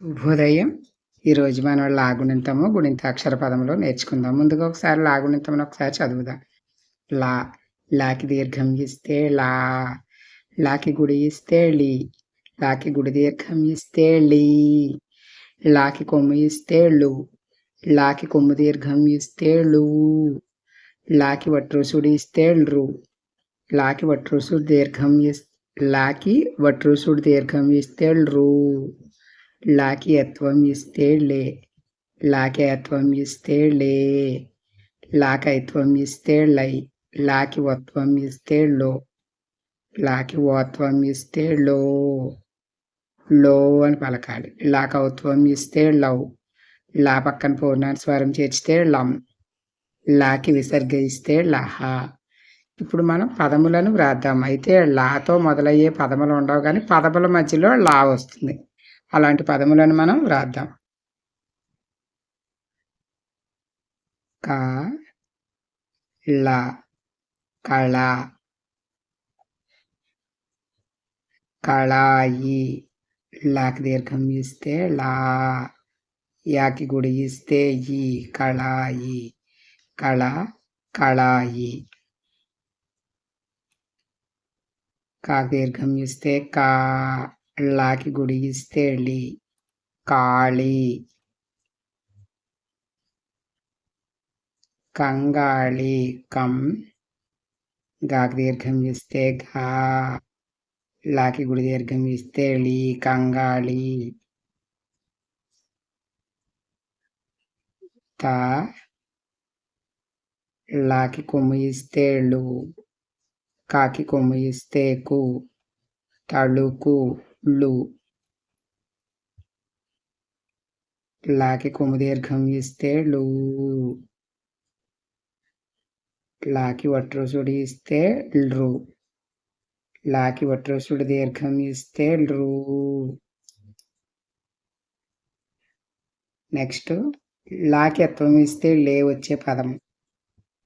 శుభోదయం ఈరోజు మనం లాగుణింతము గుణింత అక్షర పదములు నేర్చుకుందాం. ముందుగా ఒకసారి లాగుణింతమును ఒకసారి చదువుదాం. లా లాకి దీర్ఘం ఇస్తే లా లాకి గుడి ఇస్తే లీ లాకి గుడి దీర్ఘం ఇస్తే లీ లాకి కొమ్ము ఇస్తే లు లాకి కొమ్ము దీర్ఘం ఇస్తే లు లాకి వట్రుసుడు ఇస్తే రు లాకి వట్రుసుడు దీర్ఘం ఇస్ లాకి వట్రుసుడు దీర్ఘం ఇస్తే రు లాకి ఇస్తే లే లాకేయత్వం ఇస్తే లే లాకైత్వం ఇస్తే లై లాకివత్వం ఇస్తే లో లాకివోత్వం ఓత్వం ఇస్తే లో లో అని పలకాలి. లాకౌత్వం ఇస్తే లవ్ లా పక్కన పూర్ణాన్ని స్వరం చేర్చితే లం లాకి విసర్గ ఇస్తే లహ ఇప్పుడు మనం పదములను వ్రాద్దాం. అయితే లాతో మొదలయ్యే పదములు ఉండవు కానీ పదముల మధ్యలో లా వస్తుంది. అలాంటి పదములను మనం వ్రాద్దాం. క ల కళ కళాయి లాకి దీర్ఘం ఇస్తే లా యాకి గుడి ఇస్తే ఈ కళాయి కళ కళాయి. కాకి దీర్ఘం ఇస్తే కా. లాకి గుడి ఇస్తే కాళీ కాళి కంగాళి కం గాకి దీర్ఘం ఇస్తే గా లాకి గుడి దీర్ఘం ఇస్తే లి కంగాళి త లాకి కొమ్ము ఇస్తే లు కాకి కొమ్ము ఇస్తే కు తళుకు లు. లాకి కొమ్ము దీర్ఘం ఇస్తే లు లాకి వట్రోసుడి ఇస్తే లు లాకి వట్రసుడి దీర్ఘం ఇస్తే లు నెక్స్ట్ లాకి అత్వం ఇస్తే లే వచ్చే పదం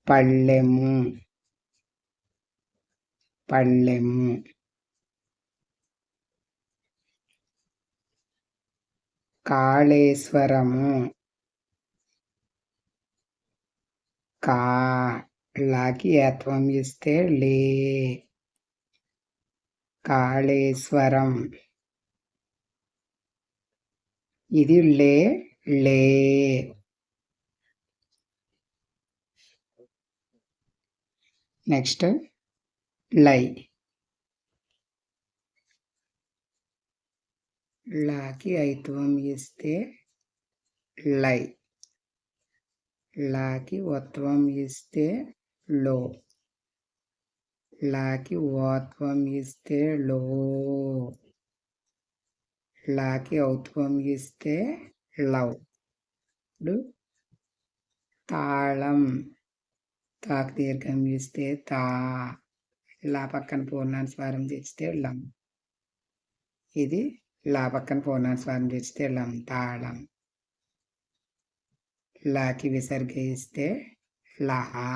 పళ్ళెము పళ్ళెము కాళేశ్వరము. కా లాకి ఏత్వం ఇస్తే లే. కాళేశ్వరం. ఇది లే లే. నెక్స్ట్ లై. లాకి ఐత్వం ఇస్తే లై. లాకి ఒత్వం ఇస్తే లో. లాకి ఓత్వం ఇస్తే లో. లాకి ఔత్వం ఇస్తే లవ్ తాళం. తాకి దీర్ఘం ఇస్తే తా. లా పక్కన పూర్ణాన్ని స్వరం చేస్తే లం. ఇది లా పక్కన పూర్ణాన్ని స్వరం తెచ్చితే లం తాళం లాకి విసర్గిస్తే లహా